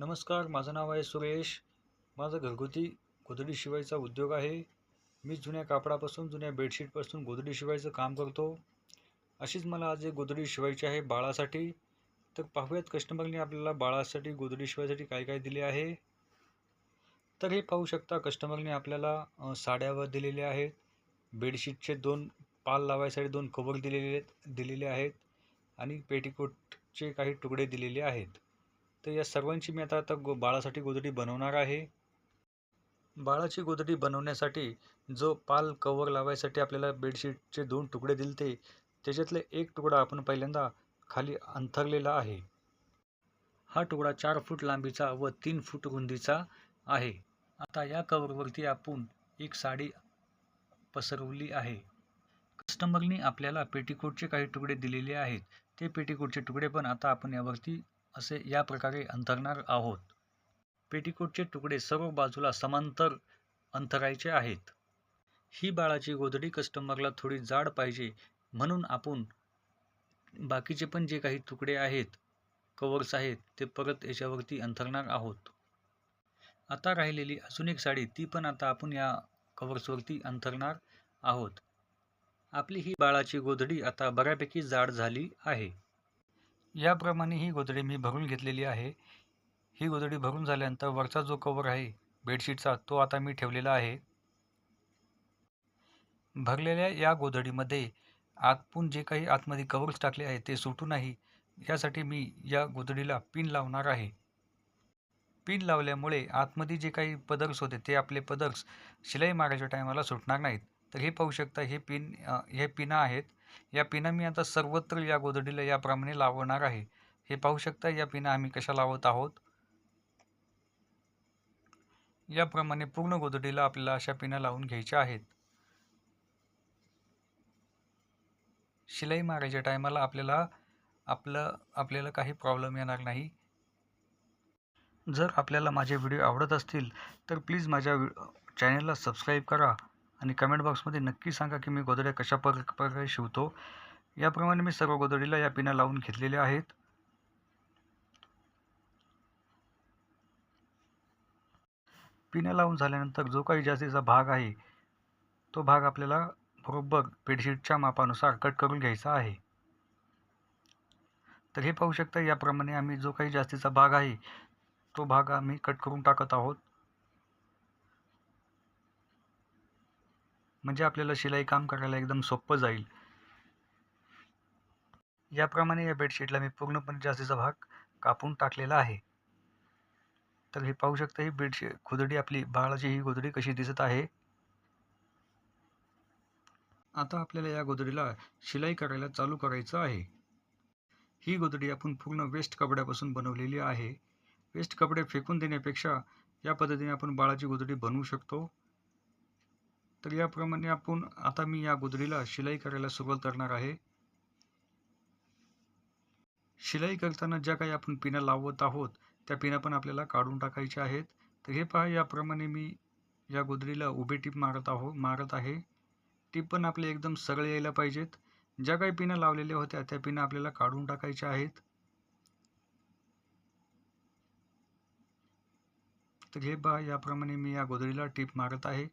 नमस्कार माझं नाव आहे सुरेश. माझा घरगुती गोधडी शिवायचा उद्योग आहे. मी जुन्या कापडापासून जुन्या बेडशीटपासून गोधडी शिवायचं काम करतो. अशीच मला आज एक गोधडी शिवायची आहे बाळासाठी. तर पाहूयात कस्टमरने आपल्याला बाळासाठी गोधडी शिवायसाठी काय काय दिले आहे. तर हे पाहू शकता कस्टमरने आपल्याला साड्यावर दिलेले आहेत. बेडशीटचे दोन पाल लावायसाठी दोन कवर दिलेले आहेत दिलेले आहेत. आणि पेटीकोटचे काही तुकडे दिलेले आहेत. तर या सर्वांची मी आता आता गो बाळासाठी गोदडी बनवणार आहे. बाळाची गोदडी बनवण्यासाठी जो पाल कवर लावायसाठी आपल्याला बेडशीटचे दोन तुकडे दिलते त्याच्यातले एक तुकडा आपण पहिल्यांदा खाली अंथरलेला आहे. हा तुकडा चार फूट लांबीचा व तीन फूट रुंदीचा आहे. आता या कवरवरती आपण एक साडी पसरवली आहे. कस्टमरनी आपल्याला पेटीकोटचे काही तुकडे दिलेले आहेत. ते पेटीकोटचे तुकडे पण आता आपण यावरती असे या प्रकारे अंतरणार आहोत. पेटीकोटचे तुकडे सर्व बाजूला समांतर अंतरायचे आहेत. ही बाळाची गोधडी कस्टमरला थोडी जाड पाहिजे म्हणून आपण बाकीचे पण जे काही तुकडे आहेत कवर्स आहेत ते परत याच्यावरती अंथरणार आहोत. आता राहिलेली अजून एक साडी ती पण आता आपण या कवर्सवरती अंथरणार आहोत. आपली ही बाळाची गोधडी आता बऱ्यापैकी जाड झाली आहे. याप्रमाणे ही गोधडी मी भरून घेतलेली आहे. ही गोधडी भरून झाल्यानंतर वरचा जो कवर आहे बेडशीटचा तो आता मी ठेवलेला आहे. भरलेल्या या गोधडीमध्ये आतपून जे काही आतमध्ये कवर्स टाकले आहे ते सुटू नाही. यासाठी मी या गोधडीला पिन लावणार आहे. पिन लावल्यामुळे आतमध्ये जे काही पदर्स होते ते आपले पदर्स शिलाई मारायच्या टायमाला सुटणार नाहीत. तर हे पाहू शकता हे पिन हे पिना आहेत. या पिना मी आता सर्वत्र या गोधडीला याप्रमाणे लावणार आहे. हे पाहू शकता या पिना आम्ही कशा लावत आहोत? याप्रमाणे पूर्ण गोधडीला आपल्याला अशा पिना लावून घ्यायच्या आहेत. शिलाई मारायच्या टायमाला आपल्याला आपलं आपल्याला काही प्रॉब्लेम येणार नाही. जर आपल्याला माझे व्हिडिओ आवडत असतील तर प्लीज माझ्या चॅनलला सबस्क्राईब करा. आणि कमेंट बॉक्समध्ये नक्की सांगा की मी गोदड्या कशा पर प्रकारे शिवतो. याप्रमाणे मी सर्व गोदडीला या पिना लावून घेतलेल्या आहेत. पिना लावून झाल्यानंतर जो काही जास्तीचा भाग आहे तो भाग आपल्याला बरोबर बेडशीटच्या मापानुसार कट करून घ्यायचा आहे. तर हे पाहू शकता याप्रमाणे आम्ही जो काही जास्तीचा भाग आहे तो भाग आम्ही कट करून टाकत आहोत. म्हणजे आपल्याला शिलाई काम करायला एकदम सोपं जाईल. याप्रमाणे या बेडशीटला मी पूर्णपणे जास्तीचा भाग कापून टाकलेला आहे. तर हे पाहू शकता ही बेडशीट खुदडी आपली बाळाची ही गोदडी कशी दिसत आहे. आता आपल्याला या गोदडीला शिलाई करायला चालू करायचं आहे. ही गोदडी आपण पूर्ण वेस्ट कपड्यापासून बनवलेली आहे. वेस्ट कपडे फेकून देण्यापेक्षा या पद्धतीने आपण बाळाची गोदडी बनवू शकतो. तर याप्रमाणे आपण आता मी या गुदरीला शिलाई करायला सुरुवात करणार आहे. शिलाई करताना ज्या काही आपण पिना लावत आहोत त्या पिना पण आपल्याला काढून टाकायच्या आहेत. तर हे पहा याप्रमाणे मी या गुदरीला उभे टीप मारत आहो मारत आहे. टीप पण आपले एकदम सरळ यायला पाहिजेत. ज्या काही पिना लावलेल्या होत्या त्या पिना आपल्याला काढून टाकायच्या आहेत. तर हे पहा याप्रमाणे मी या गोधडीला टीप मारत आहे.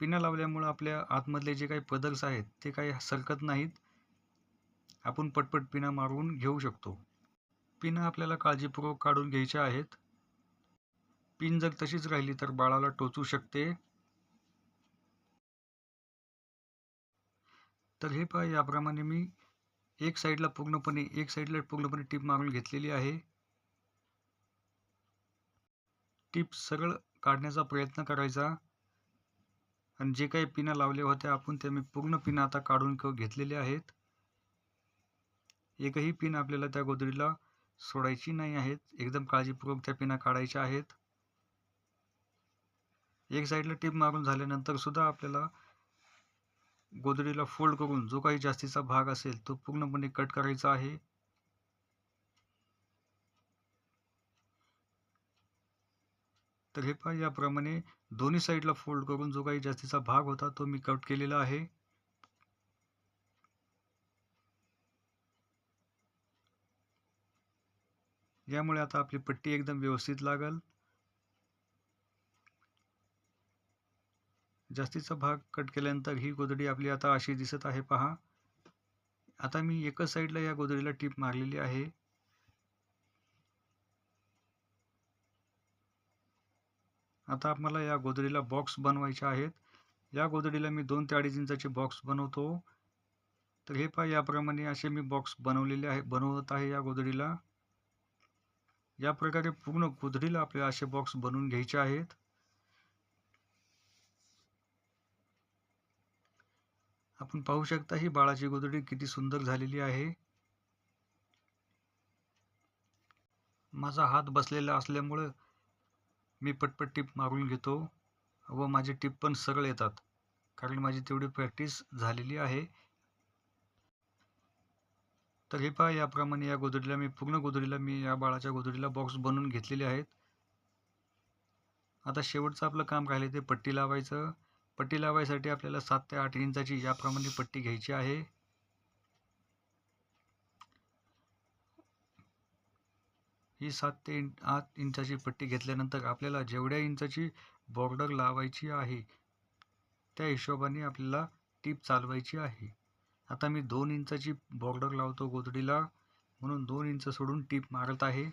पिना लावल्यामुळं आपल्या आतमधले जे काही पदर्स आहेत ते काही सरकत नाहीत. आपण पटपट पिना मारून घेऊ शकतो. पिना आपल्याला काळजीपूर्वक काढून घ्यायच्या आहेत. पिन जर तशीच राहिली तर बाळाला टोचू शकते. तर हे पहा याप्रमाणे मी एक साईडला पूर्णपणे एक साईडला पूर्णपणे टीप मारून घेतलेली आहे. टीप सरळ काढण्याचा प्रयत्न करायचा. आणि जे काही पिना लावल्या होत्या आपण ते मी पूर्ण पिना आता काढून किंवा घेतलेले आहेत. एकही पिन आपल्याला त्या गोदडीला सोडायची नाही आहेत. एकदम काळजीपूर्वक त्या पिना काढायच्या आहेत. एक साईडला टीप मारून झाल्यानंतर सुद्धा आपल्याला गोदडीला फोल्ड करून जो काही जास्तीचा भाग असेल तो पूर्णपणे कट करायचा आहे. तर हे पहा याप्रमाणे दोन्ही साईडला फोल्ड करून जो काही जास्तीचा भाग होता तो मी कट केलेला आहे. यामुळे आता आपली पट्टी एकदम व्यवस्थित लागल. जास्तीचा भाग कट केल्यानंतर ही गोदडी आपली आता अशी दिसत आहे पहा. आता मी एकच साईडला या गोदडीला टीप मारलेली आहे. आता मला या गोदडीला बॉक्स बनवायचे आहेत. या गोदडीला मी दोन ते अडीच इंचाचे बॉक्स बनवतो. तर हे पहा याप्रमाणे असे मी बॉक्स बनवलेले आहे बनवत आहे या गोधडीला. या प्रकारे पूर्ण गोधडीला आपल्याला असे बॉक्स बनवून घ्यायचे आहेत. आपण पाहू शकता ही बाळाची गोदडी किती सुंदर झालेली आहे. माझा हात बसलेला असल्यामुळं मी पटपट टीप मारून घेतो व माझे टीप पण सरळ येतात. कारण माझी तेवढी प्रॅक्टिस झालेली आहे. तर हे पहा याप्रमाणे या गोदडीला मी पूर्ण गोदडीला मी या बाळाच्या गोदडीला बॉक्स बनवून घेतलेले आहेत. आता शेवटचं आपलं काम राहिले ते पट्टी लावायचं. पट्टी लावायसाठी आपल्याला सात ते आठ इंचाची याप्रमाणे पट्टी घ्यायची आहे. ही सात ते आठ इंचाची पट्टी घेतल्यानंतर आपल्याला जेवढ्या इंचाची बॉर्डर लावायची आहे त्या हिशोबाने आपल्याला टीप चालवायची आहे. आता मी दोन इंचाची बॉर्डर लावतो गोधडीला म्हणून दोन इंच सोडून टीप मारत आहे.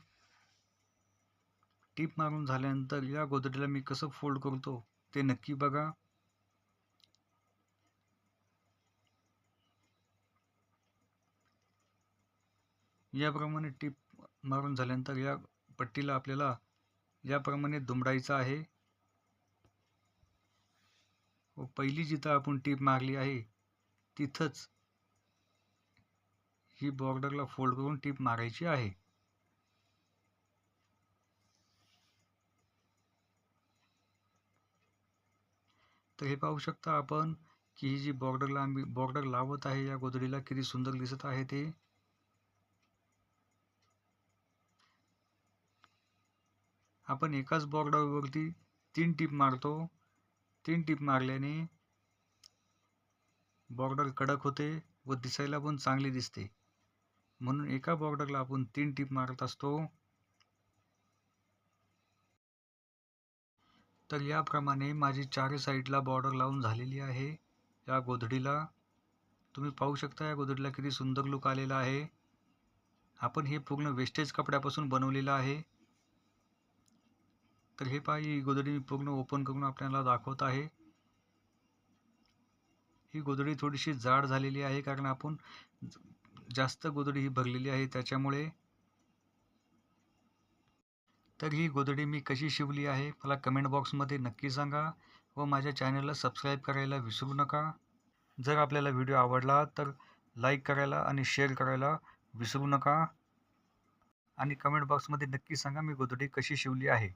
टीप मारून झाल्यानंतर या गोधडीला मी कसं फोल्ड करतो ते नक्की बघा. याप्रमाणे टीप मारून झाल्यानंतर या पट्टीला आपल्याला याप्रमाणे दुमडायचं आहे. व पहिली जिथं आपण टीप मारली आहे तिथंच ही बॉर्डरला फोल्ड करून टीप मारायची आहे. तर हे पाहू शकता आपण की ही जी बॉर्डरला आम्ही बॉर्डर लावत आहे या गोधडीला किती सुंदर दिसत आहे ते. आपण एकाच बॉर्डरवरती तीन टीप मारतो. तीन टीप मारल्याने बॉर्डर कडक होते व दिसायला पण चांगली दिसते. म्हणून एका बॉर्डरला आपण तीन टीप मारत असतो. तर याप्रमाणे माझी चार साईडला बॉर्डर लावून झालेली आहे. या गोधडीला. तुम्ही पाहू शकता या गोधडीला किती सुंदर लुक आलेला आहे. आपण हे पूर्ण वेस्टेज कपड्यापासून बनवलेलं आहे. तर हे पहा ही गोधडी मी पूर्ण ओपन करून आपल्याला दाखवत आहे. ही गोधडी थोडीशी जाड झालेली आहे कारण आपण जास्त गोदडी ही भरलेली आहे त्याच्यामुळे. तर ही गोदडी मी कशी शिवली आहे मला कमेंट बॉक्समध्ये नक्की सांगा व माझ्या चॅनलला सबस्क्राईब करायला विसरू नका. जर आपल्याला व्हिडिओ आवडला तर लाईक करायला आणि शेअर करायला विसरू नका. आणि कमेंट बॉक्समध्ये नक्की सांगा मी गोधडी कशी शिवली आहे.